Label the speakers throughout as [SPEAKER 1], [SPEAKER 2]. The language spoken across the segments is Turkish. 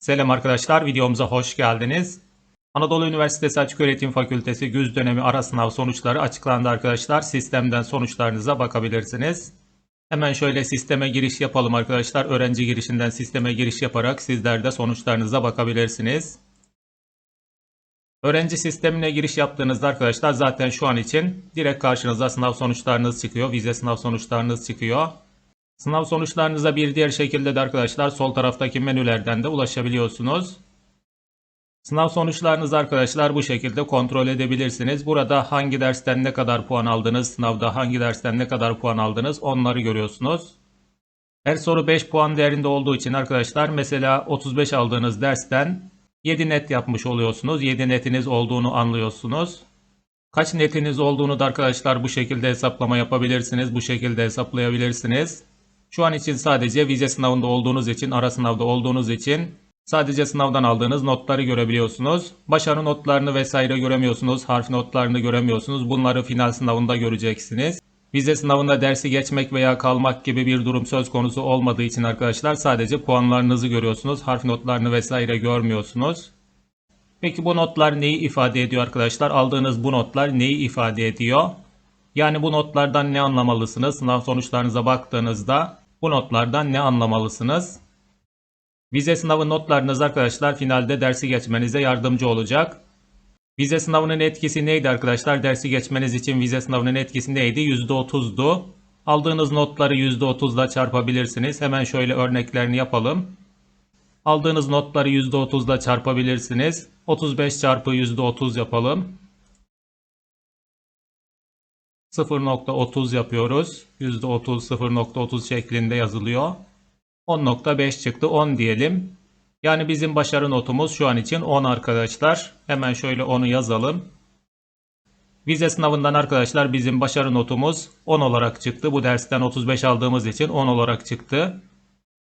[SPEAKER 1] Selam arkadaşlar, videomuza hoş geldiniz. Anadolu Üniversitesi Açıköğretim Fakültesi güz dönemi ara sınav sonuçları açıklandı arkadaşlar. Sistemden sonuçlarınıza bakabilirsiniz. Hemen şöyle sisteme giriş yapalım arkadaşlar. Öğrenci girişinden sisteme giriş yaparak sizler de sonuçlarınıza bakabilirsiniz. Öğrenci sistemine giriş yaptığınızda arkadaşlar zaten şu an için direkt karşınıza sınav sonuçlarınız çıkıyor. Vize sınav sonuçlarınız çıkıyor. Sınav sonuçlarınıza bir diğer şekilde de arkadaşlar sol taraftaki menülerden de ulaşabiliyorsunuz. Sınav sonuçlarınızı arkadaşlar bu şekilde kontrol edebilirsiniz. Burada hangi dersten ne kadar puan aldınız, sınavda hangi dersten ne kadar puan aldınız onları görüyorsunuz. Her soru 5 puan değerinde olduğu için arkadaşlar mesela 35 aldığınız dersten 7 net yapmış oluyorsunuz. 7 netiniz olduğunu anlıyorsunuz. Kaç netiniz olduğunu da arkadaşlar bu şekilde hesaplama yapabilirsiniz. Bu şekilde hesaplayabilirsiniz. Şu an için sadece vize sınavında olduğunuz için, ara sınavda olduğunuz için sadece sınavdan aldığınız notları görebiliyorsunuz. Başarı notlarını vesaire göremiyorsunuz, harf notlarını göremiyorsunuz. Bunları final sınavında göreceksiniz. Vize sınavında dersi geçmek veya kalmak gibi bir durum söz konusu olmadığı için arkadaşlar sadece puanlarınızı görüyorsunuz. Harf notlarını vesaire görmüyorsunuz. Peki bu notlar neyi ifade ediyor arkadaşlar? Aldığınız bu notlar neyi ifade ediyor? Yani bu notlardan ne anlamalısınız? Sınav sonuçlarınıza baktığınızda bu notlardan ne anlamalısınız? Vize sınavı notlarınız arkadaşlar finalde dersi geçmenize yardımcı olacak. Vize sınavının etkisi neydi arkadaşlar? Dersi geçmeniz için vize sınavının etkisi neydi? %30'du. Aldığınız notları %30 ile çarpabilirsiniz. Hemen şöyle örneklerini yapalım. Aldığınız notları %30 ile çarpabilirsiniz. 35 çarpı %30 yapalım. 0.30 yapıyoruz. %30 0.30 şeklinde yazılıyor. 10.5 çıktı 10 diyelim. Yani bizim başarı notumuz şu an için 10 arkadaşlar. Hemen şöyle 10'u yazalım. Vize sınavından arkadaşlar bizim başarı notumuz 10 olarak çıktı. Bu dersten 35 aldığımız için 10 olarak çıktı.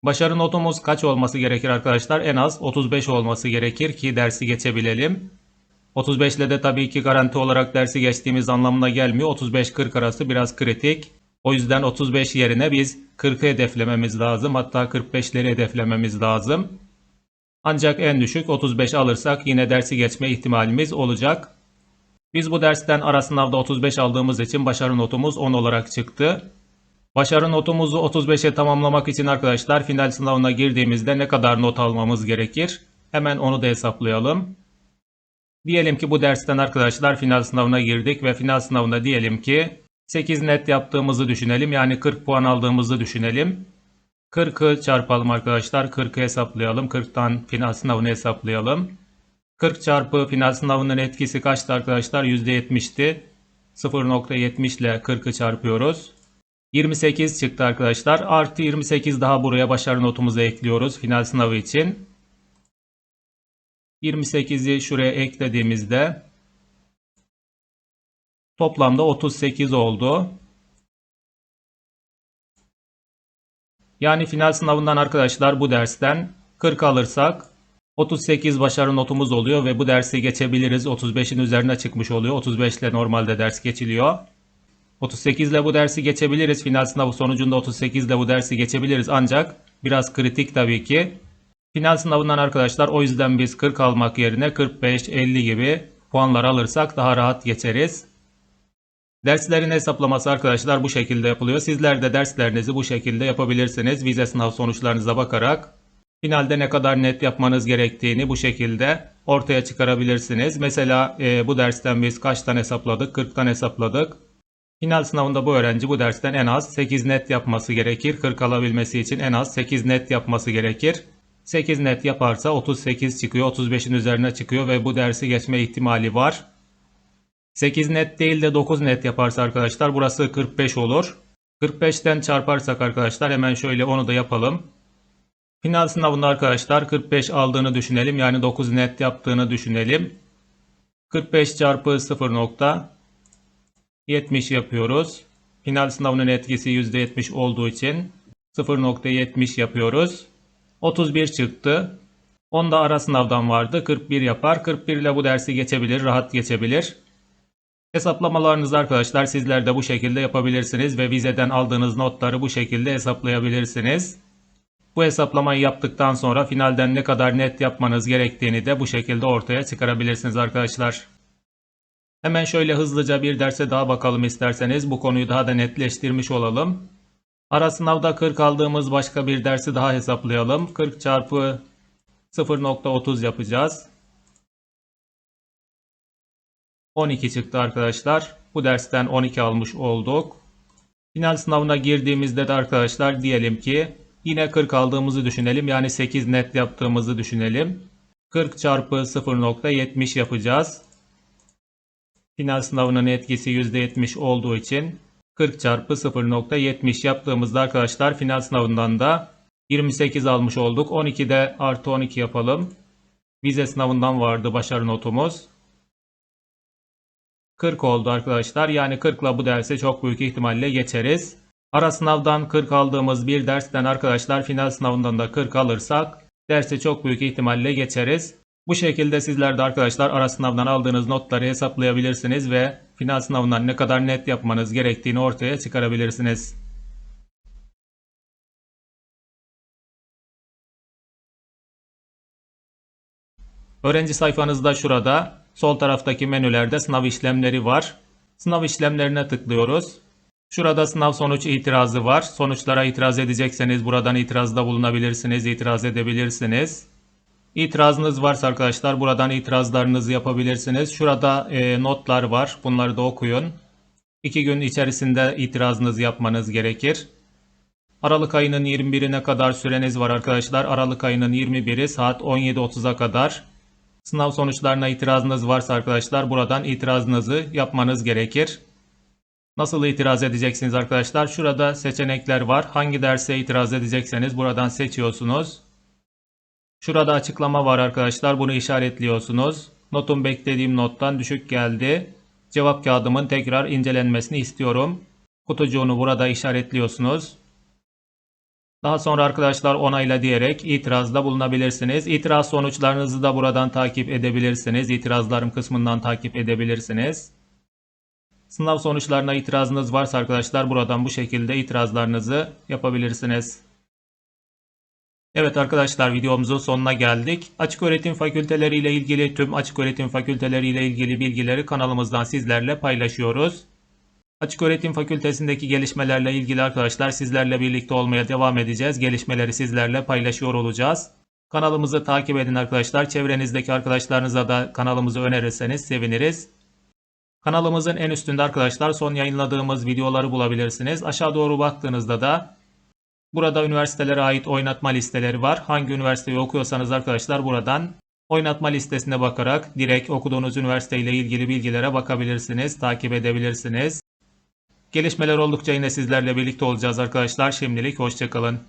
[SPEAKER 1] Başarı notumuz kaç olması gerekir arkadaşlar? En az 35 olması gerekir ki dersi geçebilelim. 35 ile de tabii ki garanti olarak dersi geçtiğimiz anlamına gelmiyor. 35-40 arası biraz kritik. O yüzden 35 yerine biz 40'ı hedeflememiz lazım. Hatta 45'leri hedeflememiz lazım. Ancak en düşük 35 alırsak yine dersi geçme ihtimalimiz olacak. Biz bu dersten ara sınavda 35 aldığımız için başarı notumuz 10 olarak çıktı. Başarı notumuzu 35'e tamamlamak için arkadaşlar final sınavına girdiğimizde ne kadar not almamız gerekir? Hemen onu da hesaplayalım. Diyelim ki bu dersten arkadaşlar final sınavına girdik ve final sınavında diyelim ki 8 net yaptığımızı düşünelim. Yani 40 puan aldığımızı düşünelim. 40'ı çarpalım arkadaşlar. 40'ı hesaplayalım. 40'tan final sınavını hesaplayalım. 40 çarpı final sınavının etkisi kaçtı arkadaşlar? %70'ti. 0.70 ile 40'ı çarpıyoruz. 28 çıktı arkadaşlar. Artı 28 daha buraya başarı notumuza ekliyoruz final sınavı için. 28'i şuraya eklediğimizde toplamda 38 oldu. Yani final sınavından arkadaşlar bu dersten 40 alırsak 38 başarı notumuz oluyor ve bu dersi geçebiliriz. 35'in üzerine çıkmış oluyor. 35 ile normalde ders geçiliyor. 38 ile bu dersi geçebiliriz. Final sınavı sonucunda 38 ile bu dersi geçebiliriz. Ancak biraz kritik tabii ki. Final sınavından arkadaşlar o yüzden biz 40 almak yerine 45-50 gibi puanlar alırsak daha rahat geçeriz. Derslerin hesaplaması arkadaşlar bu şekilde yapılıyor. Sizler de derslerinizi bu şekilde yapabilirsiniz. Vize sınav sonuçlarınıza bakarak finalde ne kadar net yapmanız gerektiğini bu şekilde ortaya çıkarabilirsiniz. Mesela e, bu dersten biz kaç tane hesapladık? 40 tane hesapladık. Final sınavında bu öğrenci bu dersten en az 8 net yapması gerekir. 40 alabilmesi için en az 8 net yapması gerekir. 8 net yaparsa 38 çıkıyor, 35'in üzerine çıkıyor ve bu dersi geçme ihtimali var. 8 net değil de 9 net yaparsa arkadaşlar burası 45 olur. 45'ten çarparsak arkadaşlar hemen şöyle onu da yapalım. Final sınavında arkadaşlar 45 aldığını düşünelim. Yani 9 net yaptığını düşünelim. 45 çarpı 0.70 yapıyoruz. Final sınavının etkisi %70 olduğu için 0.70 yapıyoruz. 31 çıktı. Onda ara sınavdan vardı. 41 yapar. 41 ile bu dersi geçebilir. Rahat geçebilir. Hesaplamalarınızı arkadaşlar sizler de bu şekilde yapabilirsiniz ve vizeden aldığınız notları bu şekilde hesaplayabilirsiniz. Bu hesaplamayı yaptıktan sonra finalden ne kadar net yapmanız gerektiğini de bu şekilde ortaya çıkarabilirsiniz arkadaşlar. Hemen şöyle hızlıca bir derse daha bakalım isterseniz bu konuyu daha da netleştirmiş olalım. Ara sınavda 40 aldığımız başka bir dersi daha hesaplayalım. 40 çarpı 0.30 yapacağız. 12 çıktı arkadaşlar. Bu dersten 12 almış olduk. Final sınavına girdiğimizde de arkadaşlar diyelim ki yine 40 aldığımızı düşünelim. Yani 8 net yaptığımızı düşünelim. 40 çarpı 0.70 yapacağız. Final sınavının etkisi %70 olduğu için 40 çarpı 0.70 yaptığımızda arkadaşlar final sınavından da 28 almış olduk. 12'de artı 12 yapalım. Vize sınavından vardı başarı notumuz. 40 oldu arkadaşlar. Yani 40 ile bu dersi çok büyük ihtimalle geçeriz. Ara sınavdan 40 aldığımız bir dersten arkadaşlar final sınavından da 40 alırsak dersi çok büyük ihtimalle geçeriz. Bu şekilde sizler de arkadaşlar ara sınavdan aldığınız notları hesaplayabilirsiniz ve final sınavından ne kadar net yapmanız gerektiğini ortaya çıkarabilirsiniz. Öğrenci sayfanızda şurada sol taraftaki menülerde sınav işlemleri var. Sınav işlemlerine tıklıyoruz. Şurada sınav sonuç itirazı var. Sonuçlara itiraz edecekseniz buradan itirazda bulunabilirsiniz, itiraz edebilirsiniz. İtirazınız varsa arkadaşlar buradan itirazlarınızı yapabilirsiniz. Şurada e, notlar var. Bunları da okuyun. İki gün içerisinde itirazınızı yapmanız gerekir. Aralık ayının 21'ine kadar süreniz var arkadaşlar. Aralık ayının 21'i saat 17.30'a kadar. Sınav sonuçlarına itirazınız varsa arkadaşlar buradan itirazınızı yapmanız gerekir. Nasıl itiraz edeceksiniz arkadaşlar? Şurada seçenekler var. Hangi derse itiraz edecekseniz buradan seçiyorsunuz. Şurada açıklama var arkadaşlar. Bunu işaretliyorsunuz. Notum beklediğim nottan düşük geldi. Cevap kağıdımın tekrar incelenmesini istiyorum. Kutucuğunu burada işaretliyorsunuz. Daha sonra arkadaşlar onayla diyerek itirazda bulunabilirsiniz. İtiraz sonuçlarınızı da buradan takip edebilirsiniz. İtirazlarım kısmından takip edebilirsiniz. Sınav sonuçlarına itirazınız varsa arkadaşlar buradan bu şekilde itirazlarınızı yapabilirsiniz. Evet arkadaşlar videomuzun sonuna geldik. Açık öğretim fakülteleri ile ilgili tüm açık öğretim fakülteleri ile ilgili bilgileri kanalımızdan sizlerle paylaşıyoruz. Açık öğretim fakültesindeki gelişmelerle ilgili arkadaşlar sizlerle birlikte olmaya devam edeceğiz. Gelişmeleri sizlerle paylaşıyor olacağız. Kanalımızı takip edin arkadaşlar. Çevrenizdeki arkadaşlarınıza da kanalımızı önerirseniz seviniriz. Kanalımızın en üstünde arkadaşlar son yayınladığımız videoları bulabilirsiniz. Aşağı doğru baktığınızda da burada üniversitelere ait oynatma listeleri var. Hangi üniversiteyi okuyorsanız arkadaşlar buradan oynatma listesine bakarak direkt okuduğunuz üniversite ile ilgili bilgilere bakabilirsiniz, takip edebilirsiniz. Gelişmeler oldukça yine sizlerle birlikte olacağız arkadaşlar. Şimdilik hoşçakalın.